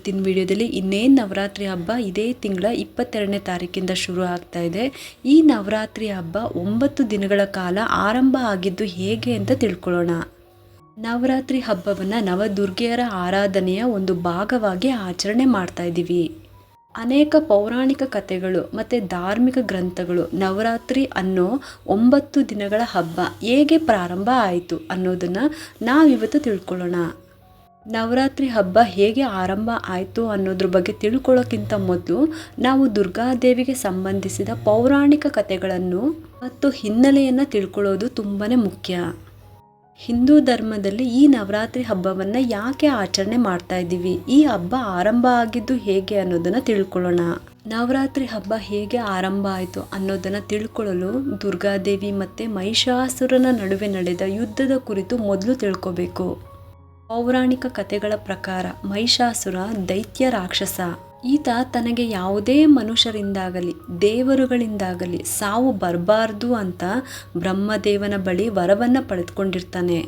ಇವತ್ತಿನ ವಿಡಿಯೋದಲ್ಲಿ ಇನ್ನೇನು ನವರಾತ್ರಿ ಹಬ್ಬ ಇದೇ ತಿಂಗಳ ಇಪ್ಪತ್ತೆರಡನೇ ತಾರೀಕಿಂದ ಶುರು ಆಗ್ತಾ ಇದೆ. ಈ ನವರಾತ್ರಿ ಹಬ್ಬ ಒಂಬತ್ತು ದಿನಗಳ ಕಾಲ ಆರಂಭ ಆಗಿದ್ದು ಹೇಗೆ ಅಂತ ತಿಳ್ಕೊಳ್ಳೋಣ. ನವರಾತ್ರಿ ಹಬ್ಬವನ್ನು ನವದುರ್ಗೆಯರ ಆರಾಧನೆಯ ಒಂದು ಭಾಗವಾಗಿ ಆಚರಣೆ ಮಾಡ್ತಾ ಇದ್ದೀವಿ. ಅನೇಕ ಪೌರಾಣಿಕ ಕಥೆಗಳು ಮತ್ತು ಧಾರ್ಮಿಕ ಗ್ರಂಥಗಳು ನವರಾತ್ರಿ ಅನ್ನೋ ಒಂಬತ್ತು ದಿನಗಳ ಹಬ್ಬ ಹೇಗೆ ಪ್ರಾರಂಭ ಆಯಿತು ಅನ್ನೋದನ್ನು ನಾವಿವತ್ತು ತಿಳ್ಕೊಳ್ಳೋಣ. ನವರಾತ್ರಿ ಹಬ್ಬ ಹೇಗೆ ಆರಂಭ ಆಯಿತು ಅನ್ನೋದ್ರ ಬಗ್ಗೆ ತಿಳ್ಕೊಳ್ಳೋಕ್ಕಿಂತ ಮೊದಲು ನಾವು ದುರ್ಗಾದೇವಿಗೆ ಸಂಬಂಧಿಸಿದ ಪೌರಾಣಿಕ ಕಥೆಗಳನ್ನು ಮತ್ತು ಹಿನ್ನೆಲೆಯನ್ನು ತಿಳ್ಕೊಳ್ಳೋದು ತುಂಬಾ ಮುಖ್ಯ. ಹಿಂದೂ ಧರ್ಮದಲ್ಲಿ ಈ ನವರಾತ್ರಿ ಹಬ್ಬವನ್ನು ಯಾಕೆ ಆಚರಣೆ ಮಾಡ್ತಾ ಇದ್ದೀವಿ? ಈ ಹಬ್ಬ ಆರಂಭ ಆಗಿದ್ದು ಹೇಗೆ ಅನ್ನೋದನ್ನು ತಿಳ್ಕೊಳ್ಳೋಣ. ನವರಾತ್ರಿ ಹಬ್ಬ ಹೇಗೆ ಆರಂಭ ಆಯಿತು ಅನ್ನೋದನ್ನು ತಿಳ್ಕೊಳ್ಳಲು ದುರ್ಗಾದೇವಿ ಮತ್ತು ಮಹಿಷಾಸುರನ ನಡುವೆ ನಡೆದ ಯುದ್ಧದ ಕುರಿತು ಮೊದಲು ತಿಳ್ಕೋಬೇಕು. ಪೌರಾಣಿಕ ಕಥೆಗಳ ಪ್ರಕಾರ ಮಹಿಷಾಸುರ ದೈತ್ಯ ರಾಕ್ಷಸ. ಈತ ತನಗೆ ಯಾವುದೇ ಮನುಷ್ಯರಿಂದಾಗಲಿ, ದೇವರುಗಳಿಂದಾಗಲಿ ಸಾವು ಬರಬಾರ್ದು ಅಂತ ಬ್ರಹ್ಮದೇವನ ಬಳಿ ವರವನ್ನು ಪಡೆದುಕೊಂಡಿರ್ತಾನೆ.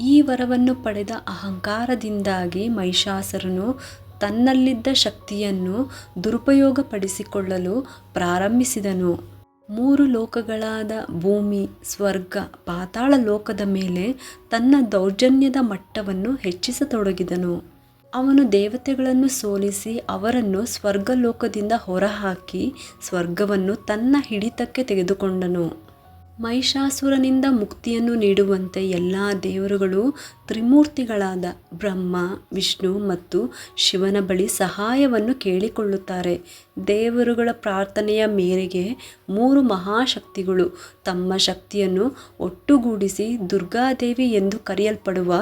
ಈ ವರವನ್ನು ಪಡೆದ ಅಹಂಕಾರದಿಂದಾಗಿ ಮಹಿಷಾಸುರನು ತನ್ನಲ್ಲಿದ್ದ ಶಕ್ತಿಯನ್ನು ದುರುಪಯೋಗಪಡಿಸಿಕೊಳ್ಳಲು ಪ್ರಾರಂಭಿಸಿದನು. ಮೂರು ಲೋಕಗಳಾದ ಭೂಮಿ, ಸ್ವರ್ಗ, ಪಾತಾಳ ಲೋಕದ ಮೇಲೆ ತನ್ನ ದೌರ್ಜನ್ಯದ ಮಟ್ಟವನ್ನು ಹೆಚ್ಚಿಸತೊಡಗಿದನು. ಅವನು ದೇವತೆಗಳನ್ನು ಸೋಲಿಸಿ ಅವರನ್ನು ಸ್ವರ್ಗಲೋಕದಿಂದ ಹೊರಹಾಕಿ ಸ್ವರ್ಗವನ್ನು ತನ್ನ ಹಿಡಿತಕ್ಕೆ ತೆಗೆದುಕೊಂಡನು. ಮಹಿಷಾಸುರನಿಂದ ಮುಕ್ತಿಯನ್ನು ನೀಡುವಂತೆ ಎಲ್ಲ ದೇವರುಗಳು ತ್ರಿಮೂರ್ತಿಗಳಾದ ಬ್ರಹ್ಮ, ವಿಷ್ಣು ಮತ್ತು ಶಿವನ ಬಳಿ ಸಹಾಯವನ್ನು ಕೇಳಿಕೊಳ್ಳುತ್ತಾರೆ. ದೇವರುಗಳ ಪ್ರಾರ್ಥನೆಯ ಮೇರೆಗೆ ಮೂರು ಮಹಾಶಕ್ತಿಗಳು ತಮ್ಮ ಶಕ್ತಿಯನ್ನು ಒಟ್ಟುಗೂಡಿಸಿ ದುರ್ಗಾದೇವಿ ಎಂದು ಕರೆಯಲ್ಪಡುವ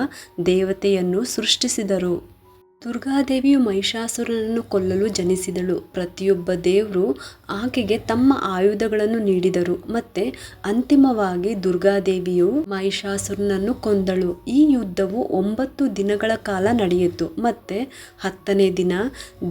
ದೇವತೆಯನ್ನು ಸೃಷ್ಟಿಸಿದರು. ದುರ್ಗಾದೇವಿಯು ಮಹಿಷಾಸುರನನ್ನು ಕೊಲ್ಲಲು ಜನಿಸಿದಳು. ಪ್ರತಿಯೊಬ್ಬ ದೇವರು ಆಕೆಗೆ ತಮ್ಮ ಆಯುಧಗಳನ್ನು ನೀಡಿದರು. ಮತ್ತೆ ಅಂತಿಮವಾಗಿ ದುರ್ಗಾದೇವಿಯು ಮಹಿಷಾಸುರನನ್ನು ಕೊಂದಳು. ಈ ಯುದ್ಧವು ಒಂಬತ್ತು ದಿನಗಳ ಕಾಲ ನಡೆಯಿತು. ಮತ್ತೆ ಹತ್ತನೇ ದಿನ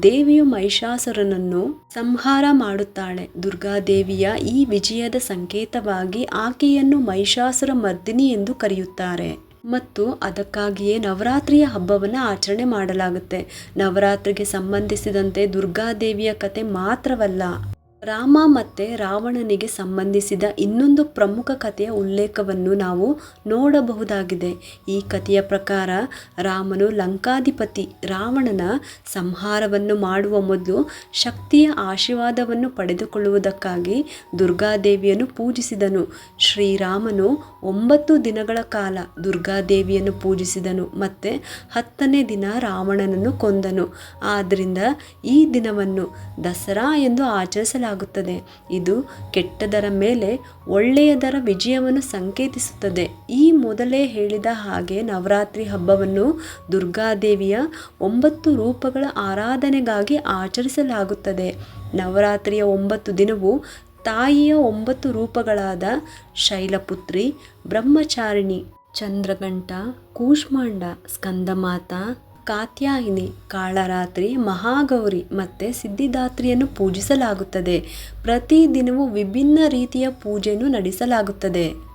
ದೇವಿಯು ಮಹಿಷಾಸುರನನ್ನು ಸಂಹಾರ ಮಾಡುತ್ತಾಳೆ. ದುರ್ಗಾದೇವಿಯ ಈ ವಿಜಯದ ಸಂಕೇತವಾಗಿ ಆಕೆಯನ್ನು ಮಹಿಷಾಸುರ ಮರ್ದಿನಿ ಎಂದು ಕರೆಯುತ್ತಾರೆ. ಮತ್ತು ಅದಕ್ಕಾಗಿಯೇ ನವರಾತ್ರಿಯ ಹಬ್ಬವನ್ನು ಆಚರಣೆ ಮಾಡಲಾಗುತ್ತೆ. ನವರಾತ್ರಿಗೆ ಸಂಬಂಧಿಸಿದಂತೆ ದುರ್ಗಾದೇವಿಯ ಕತೆ ಮಾತ್ರವಲ್ಲ. ರಾಮ ಮತ್ತು ರಾವಣನಿಗೆ ಸಂಬಂಧಿಸಿದ ಇನ್ನೊಂದು ಪ್ರಮುಖ ಕಥೆಯ ಉಲ್ಲೇಖವನ್ನು ನಾವು ನೋಡಬಹುದಾಗಿದೆ. ಈ ಕಥೆಯ ಪ್ರಕಾರ ರಾಮನು ಲಂಕಾಧಿಪತಿ ರಾವಣನ ಸಂಹಾರವನ್ನು ಮಾಡುವ ಮೊದಲು ಶಕ್ತಿಯ ಆಶೀರ್ವಾದವನ್ನು ಪಡೆದುಕೊಳ್ಳುವುದಕ್ಕಾಗಿ ದುರ್ಗಾದೇವಿಯನ್ನು ಪೂಜಿಸಿದನು. ಶ್ರೀರಾಮನು ಒಂಬತ್ತು ದಿನಗಳ ಕಾಲ ದುರ್ಗಾದೇವಿಯನ್ನು ಪೂಜಿಸಿದನು ಮತ್ತು ಹತ್ತನೇ ದಿನ ರಾವಣನನ್ನು ಕೊಂದನು. ಆದ್ದರಿಂದ ಈ ದಿನವನ್ನು ದಸರಾ ಎಂದು ಆಚರಿಸಲಾಗುತ್ತದೆ. ಇದು ಕೆಟ್ಟದರ ಮೇಲೆ ಒಳ್ಳೆಯದರ ವಿಜಯವನ್ನು ಸಂಕೇತಿಸುತ್ತದೆ. ಈ ಮೊದಲೇ ಹೇಳಿದ ಹಾಗೆ ನವರಾತ್ರಿ ಹಬ್ಬವನ್ನು ದುರ್ಗಾದೇವಿಯ ಒಂಬತ್ತು ರೂಪಗಳ ಆರಾಧನೆಗಾಗಿ ಆಚರಿಸಲಾಗುತ್ತದೆ. ನವರಾತ್ರಿಯ ಒಂಬತ್ತು ದಿನವೂ ತಾಯಿಯ ಒಂಬತ್ತು ರೂಪಗಳಾದ ಶೈಲಪುತ್ರಿ, ಬ್ರಹ್ಮಚಾರಿಣಿ ಚಂದ್ರಗಂಟ ಕೂಷ್ಮಾಂಡ, ಸ್ಕಂದಮಾತ ಕಾತ್ಯಾಯಿನಿ ಕಾಳರಾತ್ರಿ ಮಹಾಗೌರಿ ಮತ್ತು ಸಿದ್ಧಿದಾತ್ರಿಯನ್ನು ಪೂಜಿಸಲಾಗುತ್ತದೆ. ಪ್ರತಿದಿನವೂ ವಿಭಿನ್ನ ರೀತಿಯ ಪೂಜೆಯನ್ನು ನಡೆಸಲಾಗುತ್ತದೆ.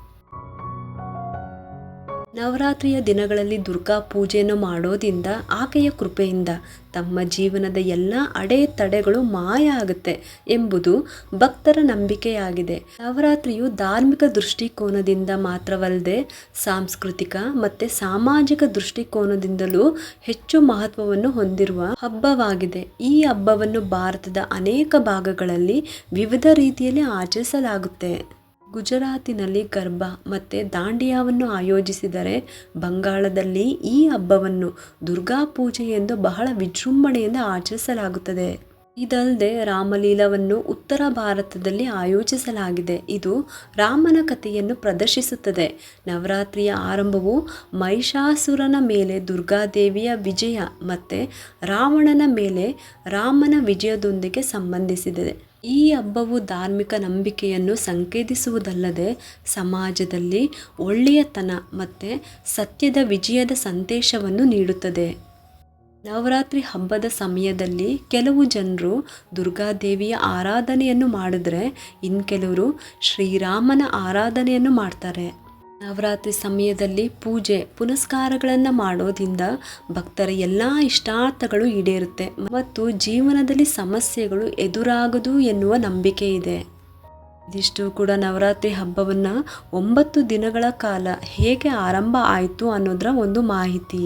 ನವರಾತ್ರಿಯ ದಿನಗಳಲ್ಲಿ ದುರ್ಗಾ ಪೂಜೆಯನ್ನು ಮಾಡೋದಿಂದ ಆಕೆಯ ಕೃಪೆಯಿಂದ ತಮ್ಮ ಜೀವನದ ಎಲ್ಲ ಅಡೆತಡೆಗಳು ಮಾಯ ಆಗುತ್ತೆ ಎಂಬುದು ಭಕ್ತರ ನಂಬಿಕೆಯಾಗಿದೆ. ನವರಾತ್ರಿಯು ಧಾರ್ಮಿಕ ದೃಷ್ಟಿಕೋನದಿಂದ ಮಾತ್ರವಲ್ಲದೆ ಸಾಂಸ್ಕೃತಿಕ ಮತ್ತು ಸಾಮಾಜಿಕ ದೃಷ್ಟಿಕೋನದಿಂದಲೂ ಹೆಚ್ಚು ಮಹತ್ವವನ್ನು ಹೊಂದಿರುವ ಹಬ್ಬವಾಗಿದೆ. ಈ ಹಬ್ಬವನ್ನು ಭಾರತದ ಅನೇಕ ಭಾಗಗಳಲ್ಲಿ ವಿವಿಧ ರೀತಿಯಲ್ಲಿ ಆಚರಿಸಲಾಗುತ್ತೆ. ಗುಜರಾತಿನಲ್ಲಿ ಗರ್ಭಾ ಮತ್ತು ದಾಂಡಿಯಾವನ್ನು ಆಯೋಜಿಸಿದರೆ ಬಂಗಾಳದಲ್ಲಿ ಈ ಹಬ್ಬವನ್ನು ದುರ್ಗಾ ಪೂಜೆ ಎಂದು ಬಹಳ ವಿಜೃಂಭಣೆಯಿಂದ ಆಚರಿಸಲಾಗುತ್ತದೆ. ಇದಲ್ಲದೆ ರಾಮಲೀಲವನ್ನು ಉತ್ತರ ಭಾರತದಲ್ಲಿ ಆಯೋಜಿಸಲಾಗಿದೆ. ಇದು ರಾಮನ ಕಥೆಯನ್ನು ಪ್ರದರ್ಶಿಸುತ್ತದೆ. ನವರಾತ್ರಿಯ ಆರಂಭವು ಮಹಿಷಾಸುರನ ಮೇಲೆ ದುರ್ಗಾದೇವಿಯ ವಿಜಯ ಮತ್ತು ರಾವಣನ ಮೇಲೆ ರಾಮನ ವಿಜಯದೊಂದಿಗೆ ಸಂಬಂಧಿಸಿದೆ. ಈ ಹಬ್ಬವು ಧಾರ್ಮಿಕ ನಂಬಿಕೆಯನ್ನು ಸಂಕೇತಿಸುವುದಲ್ಲದೆ ಸಮಾಜದಲ್ಲಿ ಒಳ್ಳೆಯತನ ಮತ್ತು ಸತ್ಯದ ವಿಜಯದ ಸಂದೇಶವನ್ನು ನೀಡುತ್ತದೆ. ನವರಾತ್ರಿ ಹಬ್ಬದ ಸಮಯದಲ್ಲಿ ಕೆಲವು ಜನರು ದುರ್ಗಾದೇವಿಯ ಆರಾಧನೆಯನ್ನು ಮಾಡಿದ್ರೆ ಇನ್ನು ಕೆಲವರು ಶ್ರೀರಾಮನ ಆರಾಧನೆಯನ್ನು ಮಾಡ್ತಾರೆ. ನವರಾತ್ರಿ ಸಮಯದಲ್ಲಿ ಪೂಜೆ, ಪುನಸ್ಕಾರಗಳನ್ನು ಮಾಡೋದ್ರಿಂದ ಭಕ್ತರ ಎಲ್ಲ ಇಷ್ಟಾರ್ಥಗಳು ಈಡೇರುತ್ತೆ ಮತ್ತು ಜೀವನದಲ್ಲಿ ಸಮಸ್ಯೆಗಳು ಎದುರಾಗದು ಎನ್ನುವ ನಂಬಿಕೆ ಇದೆ. ಇದಿಷ್ಟು ಕೂಡ ನವರಾತ್ರಿ ಹಬ್ಬವನ್ನು ಒಂಬತ್ತು ದಿನಗಳ ಕಾಲ ಹೇಗೆ ಆರಂಭ ಆಯಿತು ಅನ್ನೋದರ ಒಂದು ಮಾಹಿತಿ.